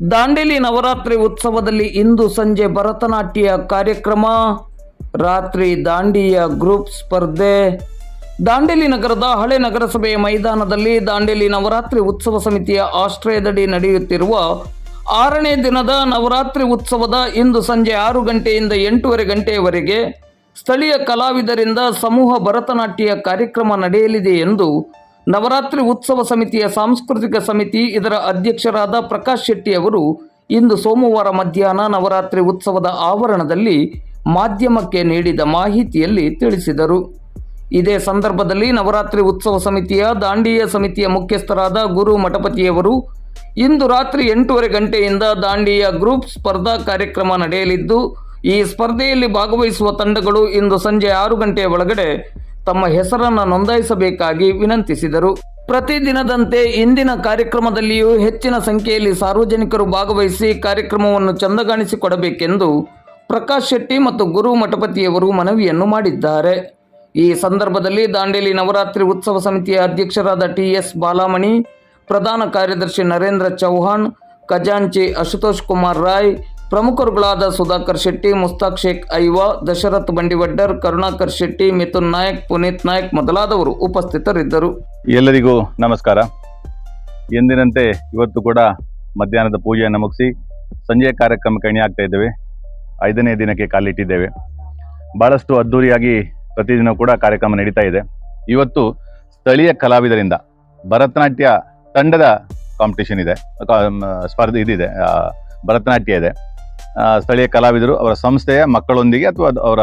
ದಾಂಡೇಲಿ ನವರಾತ್ರಿ ಉತ್ಸವದಲ್ಲಿ ಇಂದು ಸಂಜೆ ಭರತನಾಟ್ಯ ಕಾರ್ಯಕ್ರಮ, ರಾತ್ರಿ ದಾಂಡಿಯ ಗ್ರೂಪ್ ಸ್ಪರ್ಧೆ. ದಾಂಡೇಲಿ ನಗರದ ಹಳೆ ನಗರಸಭೆಯ ಮೈದಾನದಲ್ಲಿ ದಾಂಡೇಲಿ ನವರಾತ್ರಿ ಉತ್ಸವ ಸಮಿತಿಯ ಆಶ್ರಯದಡಿ ನಡೆಯುತ್ತಿರುವ ಆರನೇ ದಿನದ ನವರಾತ್ರಿ ಉತ್ಸವದ ಇಂದು ಸಂಜೆ ಆರು ಗಂಟೆಯಿಂದ ಎಂಟೂವರೆ ಗಂಟೆಯವರೆಗೆ ಸ್ಥಳೀಯ ಕಲಾವಿದರಿಂದ ಸಮೂಹ ಭರತನಾಟ್ಯ ಕಾರ್ಯಕ್ರಮ ನಡೆಯಲಿದೆ ಎಂದು ನವರಾತ್ರಿ ಉತ್ಸವ ಸಮಿತಿಯ ಸಾಂಸ್ಕೃತಿಕ ಸಮಿತಿ ಇದರ ಅಧ್ಯಕ್ಷರಾದ ಪ್ರಕಾಶ್ ಶೆಟ್ಟಿ ಅವರು ಇಂದು ಸೋಮವಾರ ಮಧ್ಯಾಹ್ನ ನವರಾತ್ರಿ ಉತ್ಸವದ ಆವರಣದಲ್ಲಿ ಮಾಧ್ಯಮಕ್ಕೆ ನೀಡಿದ ಮಾಹಿತಿಯಲ್ಲಿ ತಿಳಿಸಿದರು. ಇದೇ ಸಂದರ್ಭದಲ್ಲಿ ನವರಾತ್ರಿ ಉತ್ಸವ ಸಮಿತಿಯ ದಾಂಡಿಯ ಸಮಿತಿಯ ಮುಖ್ಯಸ್ಥರಾದ ಗುರು ಮಠಪತಿಯವರು ಇಂದು ರಾತ್ರಿ ಎಂಟೂವರೆ ಗಂಟೆಯಿಂದ ದಾಂಡಿಯ ಗ್ರೂಪ್ ಸ್ಪರ್ಧಾ ಕಾರ್ಯಕ್ರಮ ನಡೆಯಲಿದ್ದು, ಈ ಸ್ಪರ್ಧೆಯಲ್ಲಿ ಭಾಗವಹಿಸುವ ತಂಡಗಳು ಇಂದು ಸಂಜೆ ಆರು ಗಂಟೆಯ ಒಳಗಡೆ ತಮ್ಮ ಹೆಸರನ್ನು ನೋಂದಾಯಿಸಬೇಕಾಗಿ ವಿನಂತಿಸಿದರು. ಪ್ರತಿದಿನದಂತೆ ಇಂದಿನ ಕಾರ್ಯಕ್ರಮದಲ್ಲಿಯೂ ಹೆಚ್ಚಿನ ಸಂಖ್ಯೆಯಲ್ಲಿ ಸಾರ್ವಜನಿಕರು ಭಾಗವಹಿಸಿ ಕಾರ್ಯಕ್ರಮವನ್ನು ಚಂದಗಾಣಿಸಿಕೊಡಬೇಕೆಂದು ಪ್ರಕಾಶ್ ಶೆಟ್ಟಿ ಮತ್ತು ಗುರು ಮಠಪತಿಯವರು ಮನವಿಯನ್ನು ಮಾಡಿದ್ದಾರೆ. ಈ ಸಂದರ್ಭದಲ್ಲಿ ದಾಂಡೇಲಿ ನವರಾತ್ರಿ ಉತ್ಸವ ಸಮಿತಿಯ ಅಧ್ಯಕ್ಷರಾದ ಟಿ ಎಸ್ ಬಾಲಾಮಣಿ, ಪ್ರಧಾನ ಕಾರ್ಯದರ್ಶಿ ನರೇಂದ್ರ ಚೌಹಾಣ್, ಖಜಾಂಚಿ ಅಶುತೋಷ್ ಕುಮಾರ್ ರಾಯ್ ಪ್ರಮುಖರುಗಳಾದ ಸುಧಾಕರ್ ಶೆಟ್ಟಿ, ಮುಸ್ತಾಕ್ ಶೇಖ್ ಐವಾ, ದಶರಥ್ ಬಂಡಿವಡ್ಡರ್, ಕರುಣಾಕರ್ ಶೆಟ್ಟಿ, ಮಿಥುನ್ ನಾಯಕ್, ಪುನೀತ್ ನಾಯಕ್ ಮೊದಲಾದವರು ಉಪಸ್ಥಿತರಿದ್ದರು. ಎಲ್ಲರಿಗೂ ನಮಸ್ಕಾರ. ಎಂದಿನಂತೆ ಇವತ್ತು ಕೂಡ ಮಧ್ಯಾಹ್ನದ ಪೂಜೆಯನ್ನು ಮುಗಿಸಿ ಸಂಜೆ ಕಾರ್ಯಕ್ರಮಕ್ಕೆ ಆಗ್ತಾ ಇದ್ದೇವೆ. ಐದನೇ ದಿನಕ್ಕೆ ಕಾಲಿಟ್ಟಿದ್ದೇವೆ. ಬಹಳಷ್ಟು ಅದ್ಧೂರಿಯಾಗಿ ಪ್ರತಿದಿನ ಕೂಡ ಕಾರ್ಯಕ್ರಮ ನಡೀತಾ ಇದೆ. ಇವತ್ತು ಸ್ಥಳೀಯ ಕಲಾವಿದರಿಂದ ಭರತನಾಟ್ಯ ತಂಡದ ಕಾಂಪಿಟೇಷನ್ ಇದೆ. ಸ್ಪರ್ಧೆ, ಇದಿದೆ. ಭರತನಾಟ್ಯ ಇದೆ. ಸ್ಥಳೀಯ ಕಲಾವಿದರು ಅವರ ಸಂಸ್ಥೆಯ ಮಕ್ಕಳೊಂದಿಗೆ ಅಥವಾ ಅವರ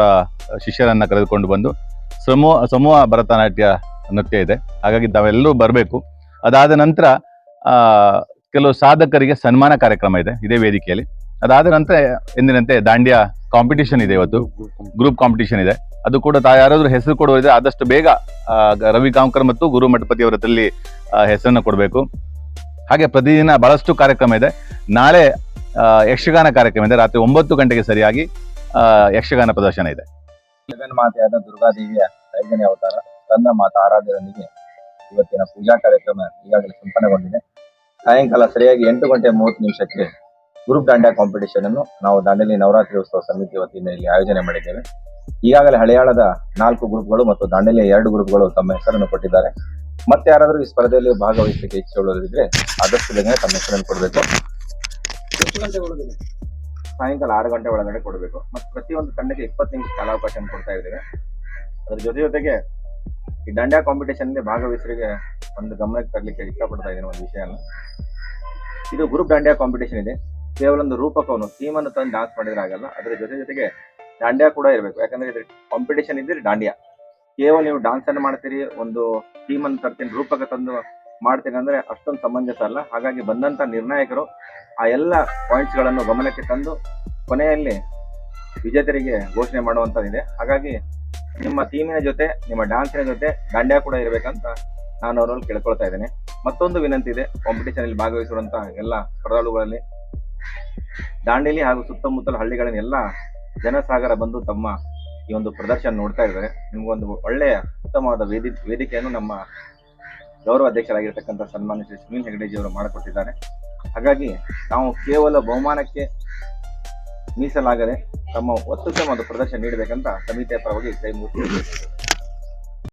ಶಿಷ್ಯರನ್ನು ಕರೆದುಕೊಂಡು ಬಂದು ಸಮೂಹ ಸಮೂಹ ಭರತನಾಟ್ಯ ನೃತ್ಯ ಇದೆ. ಹಾಗಾಗಿ ತಾವೆಲ್ಲರೂ ಬರಬೇಕು. ಅದಾದ ನಂತರ ಕೆಲವು ಸಾಧಕರಿಗೆ ಸನ್ಮಾನ ಕಾರ್ಯಕ್ರಮ ಇದೆ, ಇದೇ ವೇದಿಕೆಯಲ್ಲಿ. ಅದಾದ ನಂತರ ಎಂದಿನಂತೆ ದಾಂಡ್ಯ ಕಾಂಪಿಟೇಷನ್ ಇದೆ ಇವತ್ತು. ಗ್ರೂಪ್ ಕಾಂಪಿಟೇಷನ್ ಇದೆ. ಅದು ಕೂಡ ತಾ, ಯಾರಾದರೂ ಹೆಸರು ಕೊಡುವುದಿದ್ರೆ ಆದಷ್ಟು ಬೇಗ ರವಿ ಕಾಂಕರ್ ಮತ್ತು ಗುರು ಮಠಪತಿ ಅವರಲ್ಲಿ ಹೆಸರನ್ನು ಕೊಡಬೇಕು. ಹಾಗೆ ಪ್ರತಿದಿನ ಬಹಳಷ್ಟು ಕಾರ್ಯಕ್ರಮ ಇದೆ. ನಾಳೆ ಯಕ್ಷಗಾನ ಕಾರ್ಯಕ್ರಮ ಇದೆ. ರಾತ್ರಿ ಒಂಬತ್ತು ಗಂಟೆಗೆ ಸರಿಯಾಗಿ ಯಕ್ಷಗಾನ ಪ್ರದರ್ಶನ ಇದೆ. ಜಗನ್ಮಾತೆಯಾದ ದುರ್ಗಾದೇವಿಯ ಐದನೇ ಅವತಾರ, ತನ್ನ ಮಾತ ಆರಾಧ್ಯರೊಂದಿಗೆ ಇವತ್ತಿನ ಪೂಜಾ ಕಾರ್ಯಕ್ರಮ ಈಗಾಗಲೇ ಸಂಪನ್ನಗೊಂಡಿದೆ. ಸಾಯಂಕಾಲ ಸರಿಯಾಗಿ ಎಂಟು ಗಂಟೆ ಮೂವತ್ತು ನಿಮಿಷಕ್ಕೆ ಗ್ರೂಪ್ ದಾಂಡ್ಯ ಕಾಂಪಿಟೇಷನ್ ಅನ್ನು ನಾವು ದಾಂಡೇಲಿ ನವರಾತ್ರಿ ಉತ್ಸವ ಸಮಿತಿ ವತಿಯಿಂದ ಇಲ್ಲಿ ಆಯೋಜನೆ ಮಾಡಿದ್ದೇವೆ. ಈಗಾಗಲೇ ಹಳೆಯಾಳದ ನಾಲ್ಕು ಗ್ರೂಪ್ಗಳು ಮತ್ತು ದಾಂಡೇಲಿಯ ಎರಡು ಗ್ರೂಪ್ಗಳು ತಮ್ಮ ಹೆಸರನ್ನು ಕೊಟ್ಟಿದ್ದಾರೆ. ಮತ್ತೆ ಯಾರಾದರೂ ಈ ಸ್ಪರ್ಧೆಯಲ್ಲಿ ಭಾಗವಹಿಸಲಿಕ್ಕೆ ಇಚ್ಛೆಯುಳ್ಳವರಿದ್ರೆ ಆದಷ್ಟು ಬೇಗನೆ ತಮ್ಮ ಹೆಸರನ್ನು ಕೊಡಬೇಕು. ಸಾಯಂಕಾಲ ಆರು ಗಂಟೆ ಒಳಗಡೆ ಕೊಡಬೇಕು. ಮತ್ತು ಪ್ರತಿಯೊಂದು ತಂಡಕ್ಕೆ ಇಪ್ಪತ್ತು ನಿಮಿಷ ಕಾಲಾವಕಾಶ ಕೊಡ್ತಾ ಇದ್ದೇವೆ. ಅದ್ರ ಜೊತೆ ಜೊತೆಗೆ ಈ ದಂಡ್ಯಾ ಕಾಂಪಿಟೇಷನ್ ಭಾಗವಹಿಸರಿಗೆ ಒಂದು ಗಮನಕ್ಕೆ ತರಲಿಕ್ಕೆ ಇಷ್ಟಪಡ್ತಾ ಇದ್ದೀನಿ ಒಂದು ವಿಷಯನ. ಇದು ಗ್ರೂಪ್ ದಾಂಡ್ಯಾ ಕಾಂಪಿಟೇಷನ್ ಇದೆ. ಕೇವಲ ಒಂದು ರೂಪಕವನ್ನು ಅನ್ನು ತಂದು ಡಾನ್ಸ್ ಮಾಡಿದ್ರೆ ಆಗಲ್ಲ. ಅದ್ರ ಜೊತೆ ಜೊತೆಗೆ ದಾಂಡ್ಯಾ ಕೂಡ ಇರಬೇಕು. ಯಾಕಂದ್ರೆ ಇದ್ರ ಕಾಂಪಿಟೇಷನ್ ಇದ್ರೆ ದಾಂಡ್ಯಾ. ಕೇವಲ ನೀವು ಡಾನ್ಸ್ ಅನ್ನು ಮಾಡ್ತೀರಿ, ಒಂದು ಥೀಮ್ ಅನ್ನು ತರ್ತೀನಿ, ರೂಪಕ ತಂದು ಮಾಡ್ತೀನಿ ಅಂದ್ರೆ ಅಷ್ಟೊಂದು ಸಮಂಜಸ ಅಲ್ಲ. ಹಾಗಾಗಿ ಬಂದಂತ ನಿರ್ಣಾಯಕರು ಆ ಎಲ್ಲ ಪಾಯಿಂಟ್ಸ್ಗಳನ್ನು ಗಮನಕ್ಕೆ ತಂದು ಕೊನೆಯಲ್ಲಿ ವಿಜೇತರಿಗೆ ಘೋಷಣೆ ಮಾಡುವಂತದಿದೆ ಹಾಗಾಗಿ ನಿಮ್ಮ ಟೀಮಿನ ಜೊತೆ, ನಿಮ್ಮ ಡಾನ್ಸಿನ ಜೊತೆ ದಾಂಡ್ಯ ಕೂಡ ಇರಬೇಕಂತ ನಾನು ಅವರಲ್ಲಿ ಕೇಳ್ಕೊಳ್ತಾ ಇದ್ದೇನೆ. ಮತ್ತೊಂದು ವಿನಂತಿ ಇದೆ ಕಾಂಪಿಟೇಷನ್ ಅಲ್ಲಿ ಭಾಗವಹಿಸಿರುವಂತ ಎಲ್ಲ ಸ್ಪರ್ಧಾಳುಗಳಲ್ಲಿ. ದಾಂಡೇಲಿ ಹಾಗೂ ಸುತ್ತಮುತ್ತಲ ಹಳ್ಳಿಗಳನ್ನೆಲ್ಲ ಎಲ್ಲ ಜನಸಾಗರ ಬಂದು ತಮ್ಮ ಈ ಒಂದು ಪ್ರದರ್ಶನ ನೋಡ್ತಾ ಇದ್ದಾರೆ. ನಿಮ್ಗೊಂದು ಒಳ್ಳೆಯ ಉತ್ತಮವಾದ ವೇದಿ, ವೇದಿಕೆಯನ್ನು ನಮ್ಮ ಗೌರವ ಅಧ್ಯಕ್ಷರಾಗಿರ್ತಕ್ಕಂಥ ಸನ್ಮಾನ್ಯ ಶ್ರೀ ಸುನೀಲ್ ಹೆಗಡೆಜಿ ಅವರು ಮಾಡಿಕೊಟ್ಟಿದ್ದಾರೆ. ಹಾಗಾಗಿ ನಾವು ಕೇವಲ ಬಹುಮಾನಕ್ಕೆ ಮೀಸಲಾಗದೆ ತಮ್ಮ ಅತ್ಯುತ್ತಮವಾದ ಪ್ರದರ್ಶನ ನೀಡಬೇಕಂತ ಸಮಿತಿಯ ಪರವಾಗಿ ಕೈ ಮುಗಿಸಿ